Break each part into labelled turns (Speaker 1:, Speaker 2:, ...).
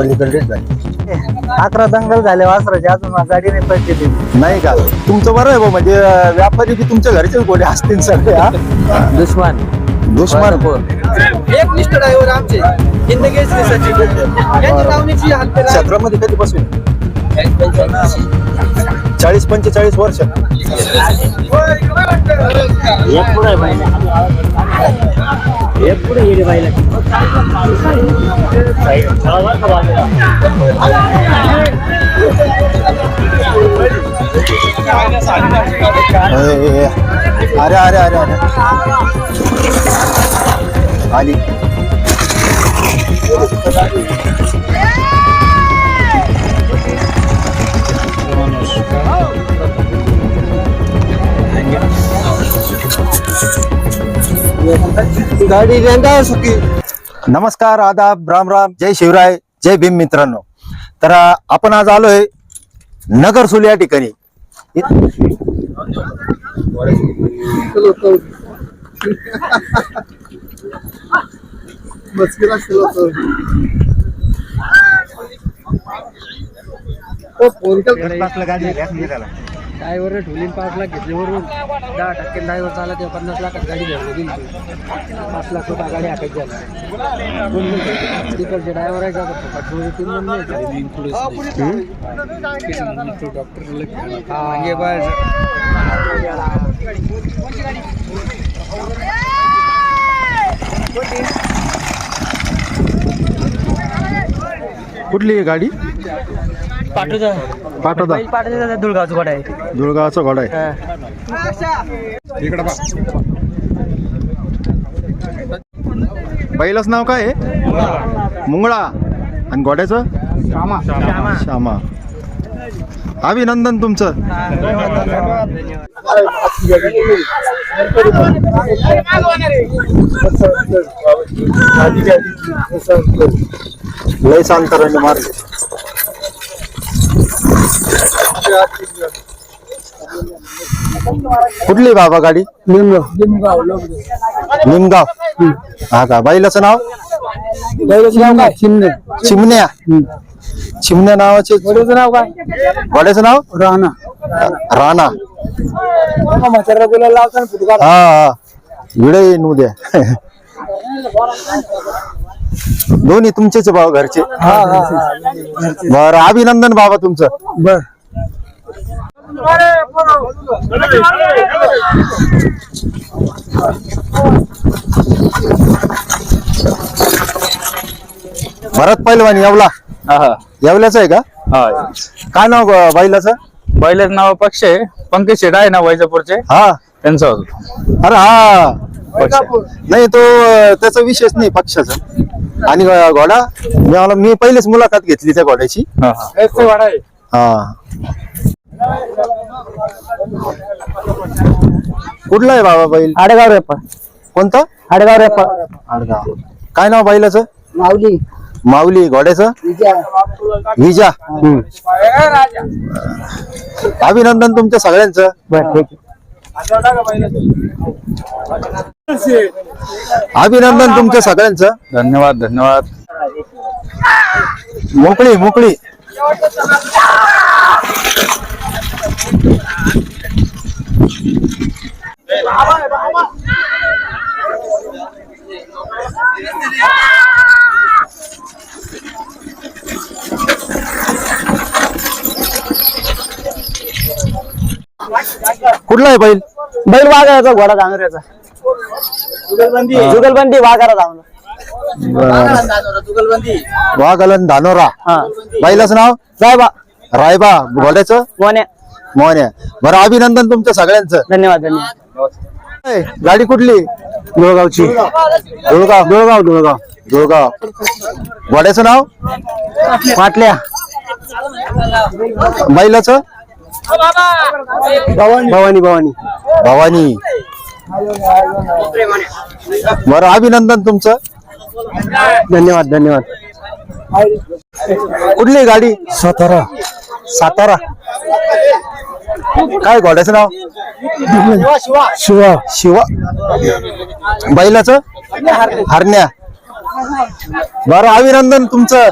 Speaker 1: पलीकडेच झाली
Speaker 2: अकरा दंगल झाले वासराचे अजून गाडी नाही पडली ती.
Speaker 1: नाही का? तुमचं बरं आहे भाऊ म्हणजे अं, व्यापारी बी तुमच्या घरचेच गोडे असतील सगळे हा?
Speaker 2: दुश्मन.
Speaker 1: दुश्मन.
Speaker 3: एक निष्ठ ड्रायव्हर आमचे. सचिन यांची लावणीची हत्या
Speaker 1: क्षेत्रामध्ये कधीपासून? चाळीस पंचेचाळीस वर्ष.
Speaker 2: एक पुढे एक पुढे येडे बाईला
Speaker 1: अरे अरे. अरे
Speaker 3: गाडी रेंदा सुखी.
Speaker 1: नमस्कार आदाब राम राम. जय शिवराय जय भीम मित्रांनो. तर आपण आज आलोय नगरसूल या ठिकाणी.
Speaker 3: फोन ड्रायव्हर ठोलीन पाच लाख घेतले. वरून दहा टक्के ड्रायव्हर चालला तेव्हा पन्नास लाखात गाडी घ्यायला गेली ती. पाच लाख रुपये गाडी हाकायची झाली. कोण? तिकडचे ड्रायव्हर आहे का पाठवले तीन. डॉक्टर हा
Speaker 1: कुठली आहे गाडी?
Speaker 2: पाठवता
Speaker 1: पाठवता.
Speaker 2: पाठवता दुर्गावचं गोड आहे.
Speaker 1: दुर्गाचा घोडा आहे. बैलाच नाव काय आहे? मुंगळा. आणि घोड्याचं? श्यामा. अभिनंदन तुमचं. लय अंतराने मार्ग. कुठली बाबा गाडी? निमगाव. हा का? बैलाचं नाव? चिमण्या. चिमण्या. नावाचे
Speaker 3: नाव काय?
Speaker 1: घोड्याचं नाव?
Speaker 3: राणा.
Speaker 1: राणा. हा हा विडे येईन उद्या. दोन्ही तुमचेच भाऊ घरचे. बरं अभिनंदन बाबा तुमचं.
Speaker 3: बर.
Speaker 1: भरत पैलवान येवला. येवल्याच आहे का? काय नाव ग- बैलाचं?
Speaker 4: बैलाचं नाव पक्ष आहे. पंकज शेट आहे ना वैजापूरचे.
Speaker 1: हा.
Speaker 4: त्यांचा होतो.
Speaker 1: अरे हा. नाही तो त्याचा विषयच नाही पक्षाचा. आणि अं, घोडा? मी मला मी पहिलेच मुलाखत घेतली त्या घोड्याची.
Speaker 4: हा, हा.
Speaker 1: हा. कुठला आहे बाबा बैल?
Speaker 2: आडेगाव रेपा.
Speaker 1: कोणता?
Speaker 2: आडेगाव रेपा.
Speaker 1: आडगाव. काय नाव बैलाचं?
Speaker 3: माऊली.
Speaker 1: माऊली घोड्याचं? विजा. अभिनंदन तुमच्या सगळ्यांचं. अभिनंदन तुमच्या सगळ्यांचं.
Speaker 4: धन्यवाद धन्यवाद.
Speaker 1: मोकळी मोकळी. कुठला आहे बैल?
Speaker 2: बैल वाघाचा घोडा धांगऱ्याचा जुगलबंदी. वाघारा धावला
Speaker 1: वाघलन धानोरा
Speaker 2: हा.
Speaker 1: बैलाचं नाव?
Speaker 2: साहेबा.
Speaker 1: रायबा घोड्याचं?
Speaker 2: मोन्या.
Speaker 1: मोहन बरं अभिनंदन तुमच्या सगळ्यांचं.
Speaker 2: धन्यवाद धन्यवाद.
Speaker 1: ए, गाडी कुठली?
Speaker 2: दुळगावची
Speaker 1: दुळगाव दुळगाव दुळगाव दुळगाव घोड्याचं नाव?
Speaker 2: पाटल्या.
Speaker 1: बैलाचं?
Speaker 2: भवानी भवानी.
Speaker 1: भवानी. बरं अभिनंदन तुमचं.
Speaker 2: धन्यवाद धन्यवाद.
Speaker 1: कुठली गाडी?
Speaker 2: सातारा.
Speaker 1: सातारा. काय घोड्याचं नाव?
Speaker 2: शिवा
Speaker 1: शिवा. बैलाचं? हरण्या. बरं अभिनंदन तुमचं.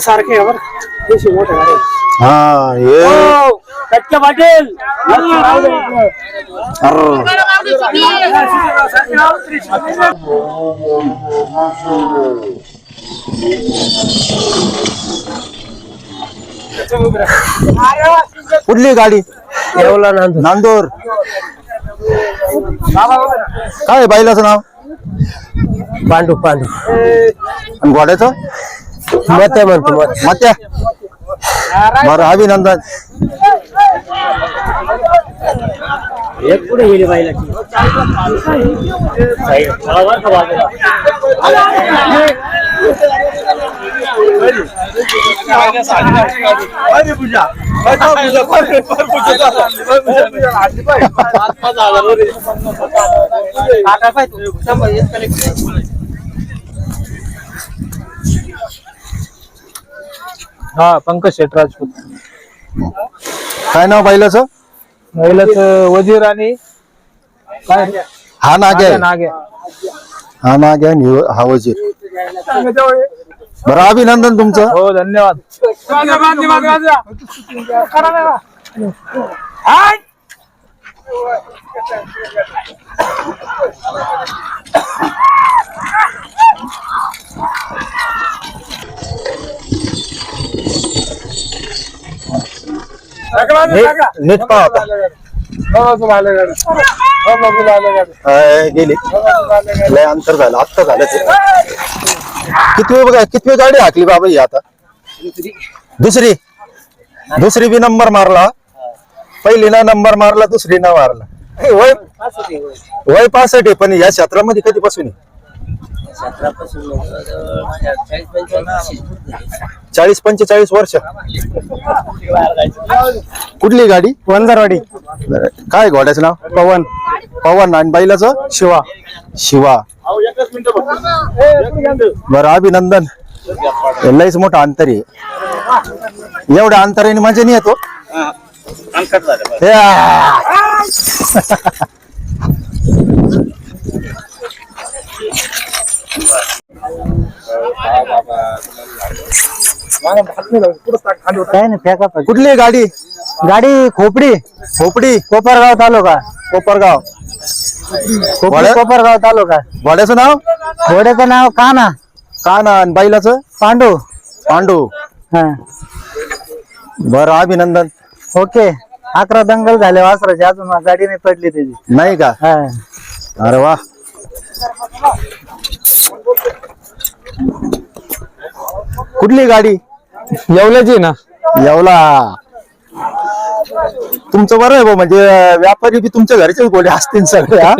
Speaker 3: सारखे गाडी.
Speaker 1: हा हे.
Speaker 3: कटके पाटील.
Speaker 1: कुठली गाडी?
Speaker 3: येवला नांदूर.
Speaker 1: नांदूर. काय बैलाचं नाव?
Speaker 3: पांडू पांडू.
Speaker 1: आणि घोड्याचं?
Speaker 3: मत म्हणतो मत
Speaker 1: मत्या? बरं अभिनंदन.
Speaker 3: एक पुढे गेली
Speaker 4: हा पंकज शेठ राजपूत.
Speaker 1: काय नाव बैलाचं
Speaker 4: महिलाच वजीर आणि काय?
Speaker 1: हा नाग आहे.
Speaker 4: नाग आहे
Speaker 1: हा नाग आहे आणि ह्यो- हा वजीर. बरं अभिनंदन तुमचं.
Speaker 4: हो धन्यवाद.
Speaker 1: नीट नीट पाहा आता. अय, गेली. लय अंतर झालं आत्ता झालं ते. कितवी बघा कितवी गाडी हाकली बाबा ही आता? दुसरी. दुसरी बी नंबर मारला. पहिली ना नंबर मारला दुसरी ना मारला. वय वय पासष्ट आहे पण या क्षेत्रामध्ये कधीपासून आहे? चाळीस पंचेचाळीस वर्ष. कुठली गाडी?
Speaker 2: वंजारवाडी.
Speaker 1: काय घोड्याचं नाव? पवन. पवन आणि बैलाचं? शिवा. शिवा. बरं अभिनंदन. हे लयच मोठं अंतर आहे. एवढ्या अंतराने मजा नाही येतो या.
Speaker 2: काय नाही फेका.
Speaker 1: कुठली गाडी?
Speaker 2: गाडी खोपडी.
Speaker 1: खोपडी.
Speaker 2: कोपरगाव तालुका.
Speaker 1: कोपरगाव.
Speaker 2: कोपरगाव तालुका.
Speaker 1: घोड्याचं नाव?
Speaker 2: घोड्याचं नाव काना.
Speaker 1: काना आणि बैलाचं?
Speaker 2: पांडू.
Speaker 1: पांडू.
Speaker 2: हा.
Speaker 1: बरं अभिनंदन.
Speaker 2: ओके. अकरा दंगल झाले वासराचे अजून गाडी नाही पडली त्याची.
Speaker 1: नाही का?
Speaker 2: हा.
Speaker 1: अरे वा. कुठली गाडी?
Speaker 4: येवल्याची ना.
Speaker 1: येवला. तुमचं बरं आहे भाऊ म्हणजे व्यापारी बी तुमच्या घरचेच गोडे असतील सगळे हा?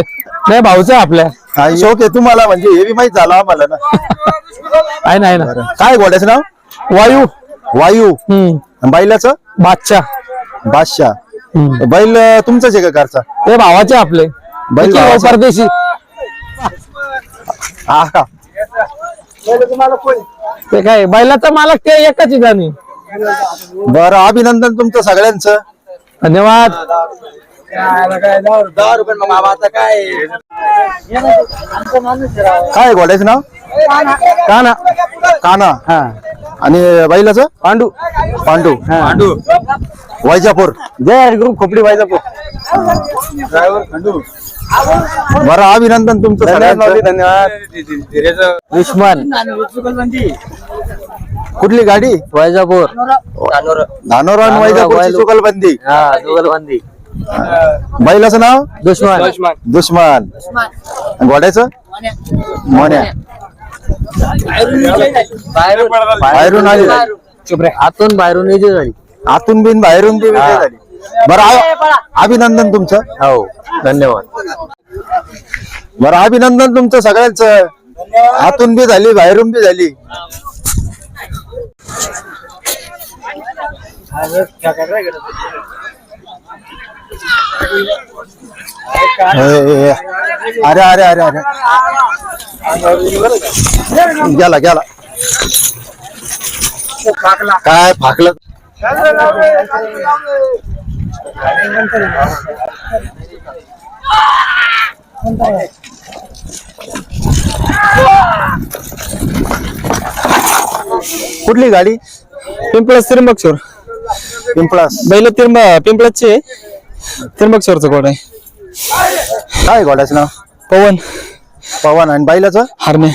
Speaker 4: नाही भाऊचं आपल्या.
Speaker 1: हा, शौक आहे तुम्हाला म्हणजे हे बी माहीत झालं आम्हाला ना.
Speaker 4: आहे ना आहे ना.
Speaker 1: बरं. काय घोड्याचं नाव?
Speaker 4: वायू.
Speaker 1: वायू.
Speaker 4: हम्म.
Speaker 1: आणि बैलाचं?
Speaker 4: बादशाह.
Speaker 1: बादशाह.
Speaker 4: हम्म.
Speaker 1: बैल अं, तुमचाच आहे का घरचा?
Speaker 4: ते भावाचे आपले.
Speaker 1: बैल
Speaker 4: किती
Speaker 1: भावाचे?
Speaker 4: परदेशी.
Speaker 1: हा का
Speaker 4: ते काय बैलाचा मालक ते एकाच जाणी
Speaker 1: बरं अभिनंदन तुमचं सगळ्यांचं.
Speaker 4: धन्यवाद.
Speaker 1: काय घोड्याचं नाव? काना. काना
Speaker 2: हा.
Speaker 1: आणि बैलाचं?
Speaker 2: पांडू.
Speaker 1: पांडू
Speaker 2: पांडू.
Speaker 1: वैजापूर.
Speaker 2: जय ग्रुप खोपडी वायजापूर
Speaker 1: बरं अभिनंदन तुमचं सगळ्यांचं.
Speaker 2: धन्यवाद. दुश्मन
Speaker 1: कुठली गाडी?
Speaker 2: वैजापूर.
Speaker 1: धानोरा आणि वैजापूरची. चुकलबंदी.
Speaker 2: हा जुगलबंदी
Speaker 1: बैलाचं नाव?
Speaker 2: दुश्मन.
Speaker 1: दुश्मन. घोड्याचं? मोन्या. बाहेरून आली.
Speaker 2: आतून बाहेरून विजय झाली.
Speaker 1: आतून बिन बाहेरून बी विजय झाली. बरं आ- अभिनंदन तुमचं.
Speaker 2: हो धन्यवाद.
Speaker 1: बरं अभिनंदन तुमचं सगळ्यांचं. आतून बी झाली बाहेरून बी झाली. अरे अरे अरे अरे गेला गेला काय फाकलं कुठली गाडी?
Speaker 4: पिंपळाच त्र्यंबकशोर
Speaker 1: पिंपळास.
Speaker 4: बैल त्र्यंब पिंपळाचे त्र्यंबकशोरचं कोण आहे.
Speaker 1: काय घोड्याचं नाव?
Speaker 4: पवन.
Speaker 1: पवन. आणि बैलाचं?
Speaker 4: हरणे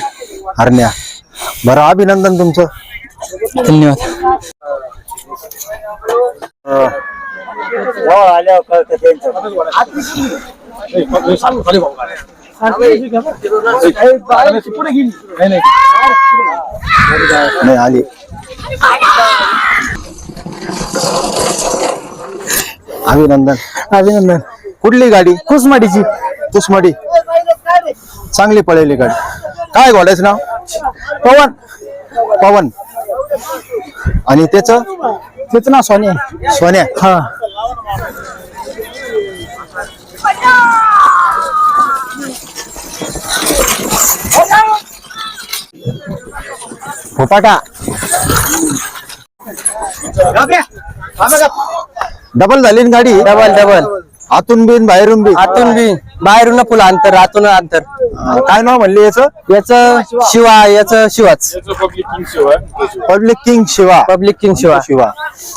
Speaker 1: हरण्या. बरं अभिनंदन तुमचं.
Speaker 4: धन्यवाद.
Speaker 1: नाही आली अभिनंदन.
Speaker 2: अभिनंदन.
Speaker 1: कुठली गाडी?
Speaker 2: कुसमाडीची.
Speaker 1: कुसमाडी. चांगली पळेली गाडी. काय घोड्याचं नाव?
Speaker 2: पवन.
Speaker 1: पवन. आणि त्याच?
Speaker 2: त्याचं नाव सोन्या.
Speaker 1: सोन्या.
Speaker 2: हा.
Speaker 1: फुपाटा डबल झाली ना गाडी?
Speaker 2: डबल डबल
Speaker 1: आतून बिन बाहेरून बी
Speaker 2: आतून बी बाहेरून फुल अंतर आतून अंतर
Speaker 1: काय नाव म्हणले याच?
Speaker 2: याच शिवा याच Shivach.
Speaker 1: Public king Shiva
Speaker 2: public king Shiva.
Speaker 1: Shiva.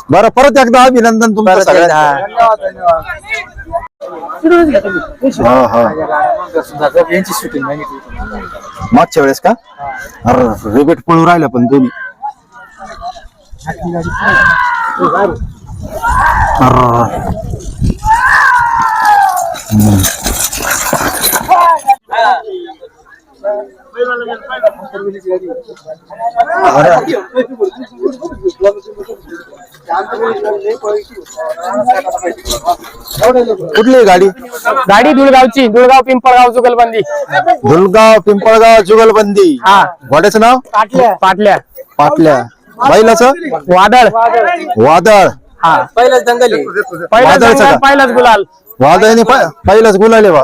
Speaker 1: बरं परत एकदा अभिनंदन तुमचं
Speaker 2: परत एकदा,
Speaker 1: सगळ्यांचं. हा. हा
Speaker 3: यांची शूटिंग
Speaker 1: मागच्या वेळेस का? अरे रिबेट पळू राहिलं पण तुम्ही. कुठली गाडी?
Speaker 2: गाडी धुळगावची धुळगाव पिंपळगाव जुगलबंदी.
Speaker 1: धुलगाव पिंपळगाव जुगलबंदी.
Speaker 2: हा.
Speaker 1: घोड्याचं नाव?
Speaker 2: पाटल्या. पाटल्या.
Speaker 1: पाटल्या. बैलाचं?
Speaker 2: वादळ.
Speaker 1: वादळ.
Speaker 2: हा.
Speaker 3: पहिलाच दंगल
Speaker 2: पहिलाच
Speaker 1: वादळचं
Speaker 2: दंगल,
Speaker 1: का?
Speaker 2: पहिलाच गुलाल.
Speaker 1: वादळाने प- पहिलाच गुलाले बा.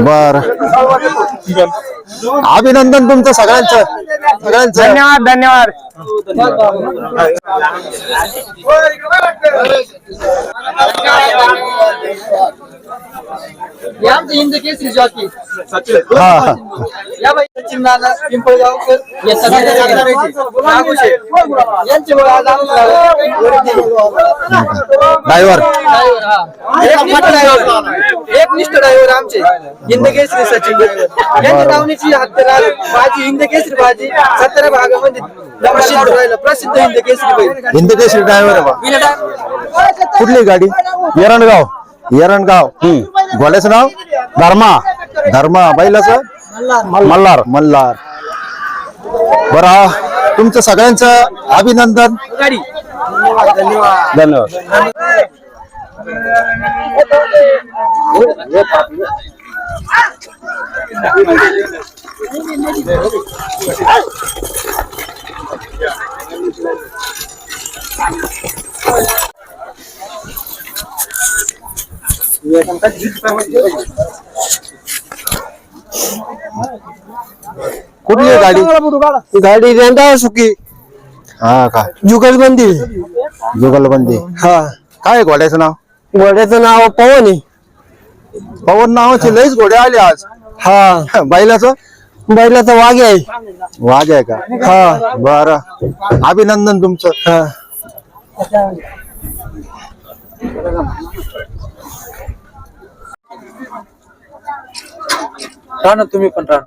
Speaker 1: बर. अभिनंदन तुमचं सगळ्यांचं. सगळ्यांचं.
Speaker 2: धन्यवाद. धन्यवाद.
Speaker 3: हिंद केसरी जॉकी.
Speaker 1: हा. हा.
Speaker 3: या बाई सचिन नाना पिंपळगावकर या सगळ्या नागू शेठ. यांच्यामुळे आज
Speaker 1: ड्रायव्हर.
Speaker 3: हा. एक निष्ठ ड्रायव्हर. आमचे. हिंद केसरी सचिन. यांच्या दावणीची हत्यार भाजी हिंद केसरी भाजी. सत्तरा भागामध्ये प्रसिद्ध. राहिलं. प्रसिद्ध हिंद केसरी बैल
Speaker 1: हिंदकेसरी ड्रायव्हर. कुठली गाडी? एरणगाव एरणगाव घोड्याचं नाव? धर्मा. धर्मा. बैलाचं? मल्हार. मल्हार. बरं तुमचं सगळ्यांचं अभिनंदन. धन्यवाद. कुठली आहे गाडी?
Speaker 2: गाडी रेंदा सुकी.
Speaker 1: हा का?
Speaker 2: जुगलबंदी.
Speaker 1: जुगलबंदी.
Speaker 2: हा.
Speaker 1: काय आहे घोड्याचं नाव?
Speaker 2: घोड्याचं नाव पवन. आहे
Speaker 1: पवन नावाचे लईच घोडे आले आज.
Speaker 2: हा.
Speaker 1: बैलाचं?
Speaker 2: बैलाचा वाघ आहे.
Speaker 1: वाघ आहे का?
Speaker 2: हा.
Speaker 1: बर. अभिनंदन तुमचं.
Speaker 2: हा.
Speaker 3: राहणार तुम्ही पण राहणार